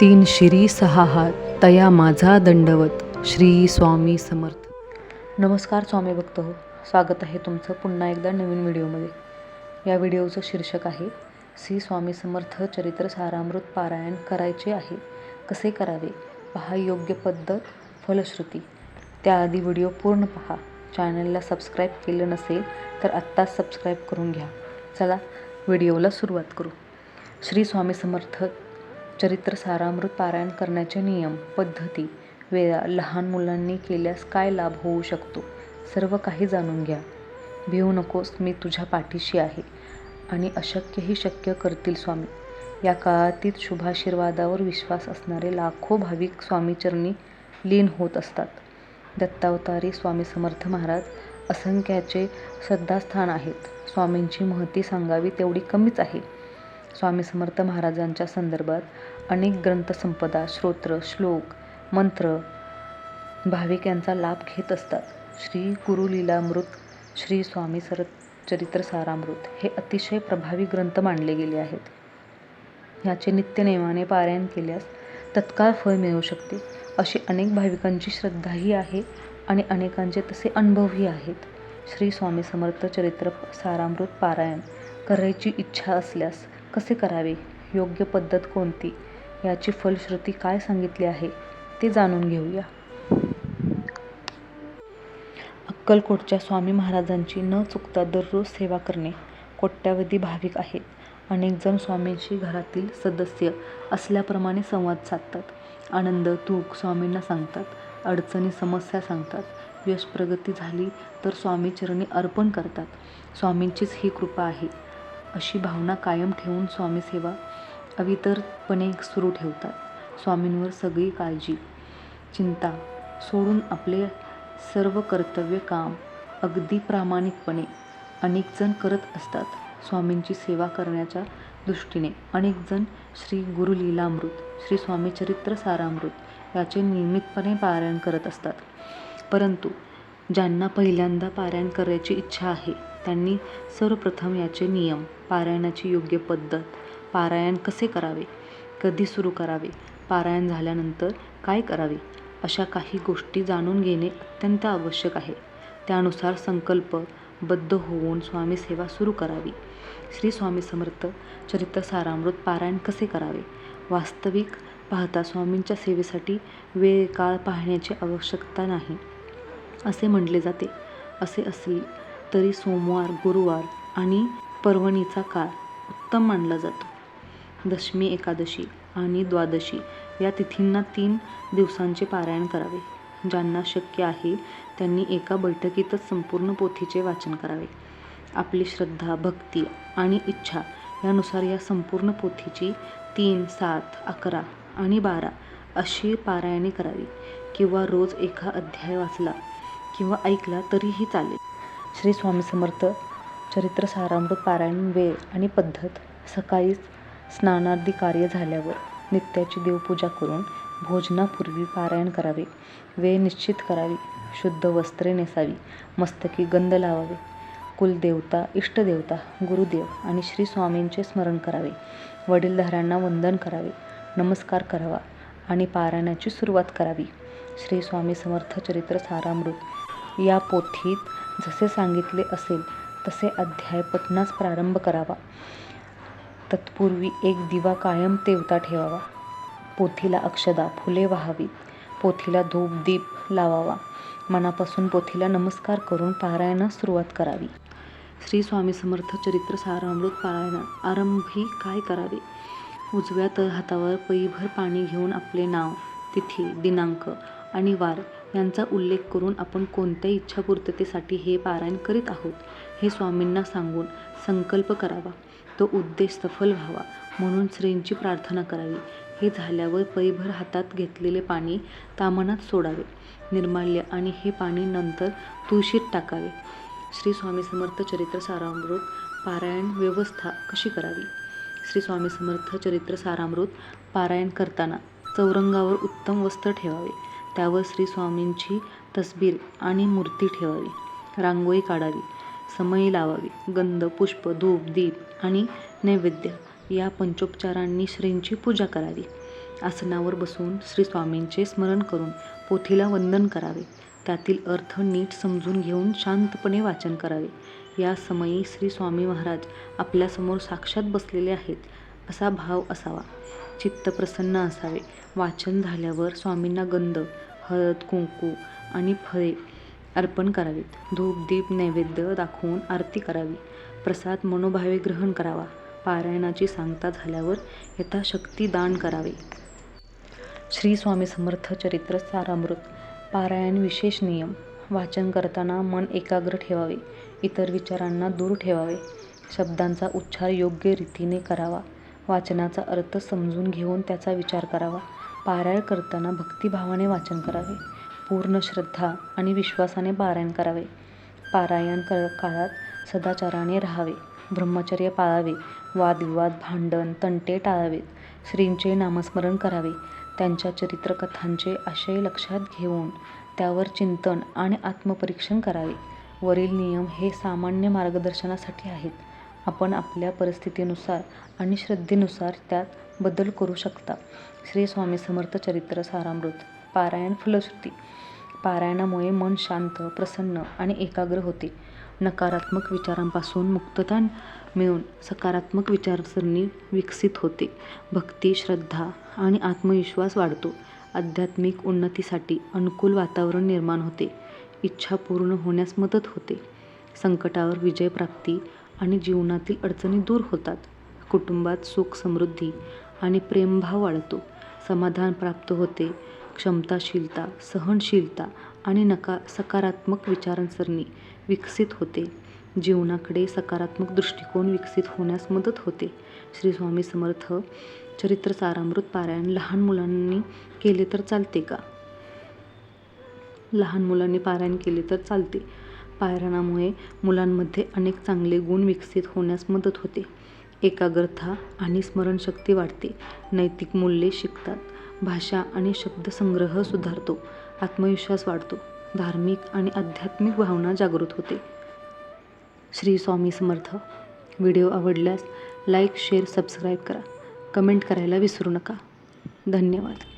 तीन शिरी सहा हात तया माझा दंडवत श्री स्वामी समर्थ. नमस्कार स्वामी भक्त हो स्वागत आहे तुमचं पुन्हा एकदा नवीन व्हिडिओमध्ये. या व्हिडिओचं शीर्षक आहे श्री स्वामी समर्थ चरित्र सारामृत पारायण करायचे आहे. कसे करावे? पहा योग्य पद्धत फलश्रुती. त्याआधी व्हिडिओ पूर्ण पहा. चॅनलला सबस्क्राईब केलं नसेल तर आत्ताच सबस्क्राईब करून घ्या. चला व्हिडिओला सुरुवात करू. श्री स्वामी समर्थ चरित्र सारामृत पारायण करण्याचे नियम पद्धती वेळा लहान मुलांनी केल्यास काय लाभ होऊ शकतो सर्व काही जाणून घ्या. भिवू नकोस मी तुझ्या पाठीशी आहे आणि अशक्यही शक्य करतील स्वामी. या काळातीत शुभाशीर्वादावर विश्वास असणारे लाखो भाविक स्वामीचरणी लीन होत असतात. दत्तावतारी स्वामी समर्थ महाराज असंख्याचे श्रद्धास्थान आहेत. स्वामींची महती सांगावी तेवढी कमीच आहे. स्वामी समर्थ महाराजांच्या संदर्भात अनेक ग्रंथसंपदा श्रोत्र श्लोक मंत्र भाविक यांचा लाभ घेत असतात. श्री गुरुलीलामृत श्री स्वामी सर चरित्र सारामृत हे अतिशय प्रभावी ग्रंथ मानले गेले आहेत. याचे नित्यनेमाने पारायण केल्यास तत्काळ फळ मिळू शकते. अशी अनेक भाविकांची श्रद्धाही आहे आणि अनेकांचे तसे अनुभवही आहेत. श्री स्वामी समर्थ चरित्र सारामृत पारायण करायची इच्छा असल्यास कसे करावे? योग्य पद्धत कोणती? याची फलश्रुती काय सांगितली आहे ते जाणून घेऊया. अक्कलकोटच्या स्वामी महाराजांची न चुकता दररोज सेवा करणे कोट्यावधी भाविक आहेत. अनेकजण स्वामींशी घरातील सदस्य असल्याप्रमाणे संवाद साधतात. आनंद तूक स्वामींना सांगतात. अडचणी समस्या सांगतात. यश प्रगती झाली तर स्वामीचरणी अर्पण करतात. स्वामींचीच ही कृपा आहे. अशी भावना कायम ठेवून स्वामी सेवा अवितरपणे सुरू ठेवतात. स्वामींवर सगळी काळजी चिंता सोडून आपले सर्व कर्तव्य काम अगदी प्रामाणिकपणे अनेकजण करत असतात. स्वामींची सेवा करण्याच्या दृष्टीने अनेकजण श्री गुरुलीलामृत श्री स्वामी चरित्र सारामृत याचे नियमितपणे पारायण करत असतात. परंतु ज्यांना पहिल्यांदा पारायण करायची इच्छा आहे त्यांनी सर्वप्रथम याचे नियम पारायणाची योग्य पद्धत पारायण कसे करावे कधी सुरू करावे पारायण झाल्यानंतर काय करावे अशा काही गोष्टी जाणून घेणे अत्यंत आवश्यक आहे. त्यानुसार संकल्पबद्ध होऊन स्वामी सेवा सुरू करावी. श्री स्वामी समर्थ चरित्र सारामृत पारायण कसे करावे वास्तविक पाहता स्वामींच्या सेवेसाठी वेळ काळ पाहण्याची आवश्यकता नाही. असे म्हटले जाते. असे असले तरी सोमवार गुरुवार आणि पर्वणीचा काळ उत्तम मानला जातो. दशमी एकादशी आणि द्वादशी या तिथींना तीन दिवसांचे पारायण करावे. ज्यांना शक्य आहे त्यांनी एका बैठकीतच संपूर्ण पोथीचे वाचन करावे. आपली श्रद्धा भक्ती आणि इच्छा यानुसार या संपूर्ण पोथीची तीन सात अकरा आणि बारा अशी पारायणे करावी. किंवा रोज एका अध्याय वाचला किंवा ऐकला तरीही चालेल. श्री स्वामी समर्थ चरित्र सारामृत पारायण वेळ आणि पद्धत सकाळीच स्नानादी कार्य झाल्यावर नित्याची देवपूजा करून भोजनापूर्वी पारायण करावे. वेळ निश्चित करावी. शुद्ध वस्त्रे नेसावी. मस्तकी गंध लावावे. कुलदेवता इष्टदेवता गुरुदेव आणि श्री स्वामींचे स्मरण करावे. वडीलधाऱ्यांना वंदन करावे. नमस्कार करावा आणि पारायणाची सुरुवात करावी. श्री स्वामी समर्थ चरित्र सारामृत. या पोथीत जसे सांगितले असेल तसे अध्याय पठणास प्रारंभ करावा. तत्पूर्वी एक दिवा कायम तेवता ठेवावा. पोथीला अक्षदा फुले व्हावीत पोथीला धूप दीप लावावा. मनापासून पोथीला नमस्कार करून पारायणास सुरुवात करावी. श्री स्वामी समर्थ चरित्र सारामृत पारायण आरंभी काय करावे? उजव्या तर हातावर पैभर पाणी घेऊन आपले नाव तिथी दिनांक आणि वार यांचा उल्लेख करून आपण कोणत्या इच्छापूर्ततेसाठी हे पारायण करीत आहोत हे स्वामींना सांगून संकल्प करावा. तो उद्देश सफल व्हावा म्हणून श्रींची प्रार्थना करावी. हे झाल्यावर पैभर हातात घेतलेले पाणी तामनात सोडावे. निर्माल्य आणि हे पाणी नंतर तुळशीत टाकावे. श्री स्वामी समर्थ चरित्र सारामृत पारायण व्यवस्था कशी करावी? श्री स्वामी समर्थ चरित्र सारामृत पारायण करताना चौरंगावर उत्तम वस्त्र ठेवावे. त्यावर श्री स्वामींची तसबीर आणि मूर्ती ठेवावी. रांगोळी काढावी. समयी लावावी. गंध पुष्प धूप दीप आणि नैवेद्य या पंचोपचारांनी श्रींची पूजा करावी. आसनावर बसून श्री स्वामींचे स्मरण करून पोथीला वंदन करावे. त्यातील अर्थ नीट समजून घेऊन शांतपणे वाचन करावे. या समयी श्री स्वामी महाराज आपल्यासमोर साक्षात बसलेले आहेत. असा भाव असावा. चित्त प्रसन्न असावे. वाचन झाल्यावर स्वामींना गंध हळद कुंकू आणि फळे अर्पण करावीत. धूप दीप नैवेद्य दाखवून आरती करावी. प्रसाद मनोभावे ग्रहण करावा. पारायणाची सांगता झाल्यावर यथाशक्ती दान करावे. श्री स्वामी समर्थ चरित्र सारामृत. पारायण विशेष नियम. वाचन करताना मन एकाग्र ठेवावे. इतर विचारांना दूर ठेवावे. शब्दांचा उच्चार योग्य रीतीने करावा. वाचनाचा अर्थ समजून घेऊन त्याचा विचार करावा. पारायण करताना भक्तिभावाने वाचन करावे. पूर्ण श्रद्धा आणि विश्वासाने पारायण करावे. पारायण कर काळात सदाचाराने राहावे. ब्रह्मचर्य पाळावे. वादविवाद भांडण तंटे टाळावेत. श्रींचे नामस्मरण करावे. त्यांच्या चरित्रकथांचे आशय लक्षात घेऊन त्यावर चिंतन आणि आत्मपरीक्षण करावे. वरील नियम हे सामान्य मार्गदर्शनासाठी आहेत. आपण आपल्या परिस्थितीनुसार आणि श्रद्धेनुसार त्यात बदल करू शकता. श्री स्वामी समर्थ चरित्र सारामृत पारायण फलश्रुती. पारायणामुळे मन शांत प्रसन्न आणि एकाग्र होते. नकारात्मक विचारांपासून मुक्तता मिळून सकारात्मक विचारसरणी विकसित होते. भक्ती श्रद्धा आणि आत्मविश्वास वाढतो. आध्यात्मिक उन्नतीसाठी अनुकूल वातावरण निर्माण होते. इच्छा पूर्ण होण्यास मदत होते. संकटावर विजयप्राप्ती आणि जीवनातील अडचणी दूर होतात. कुटुंबात सुख समृद्धी आणि प्रेमभाव वाढतो. समाधान प्राप्त होते. क्षमताशीलता सहनशीलता आणि नका सकारात्मक विचारसरणी विकसित होते. जीवनाकडे सकारात्मक दृष्टिकोन विकसित होण्यास मदत होते. श्री स्वामी समर्थ चरित्र सारामृत पारायण लहान मुलांनी केले तर चालते का? लहान मुलांनी पारायण केले तर चालते. पारायणामुळे मुलांमध्ये अनेक चांगले गुण विकसित होण्यास मदत होते. एकाग्रता आणि स्मरणशक्ती वाढते. नैतिक मूल्ये शिकतात. भाषा आणि शब्दसंग्रह सुधारतो. आत्मविश्वास वाढतो. धार्मिक आणि आध्यात्मिक भावना जागृत होते. श्री स्वामी समर्थ. व्हिडिओ आवडल्यास लाईक शेअर सबस्क्राईब करा. कमेंट करायला विसरू नका. धन्यवाद.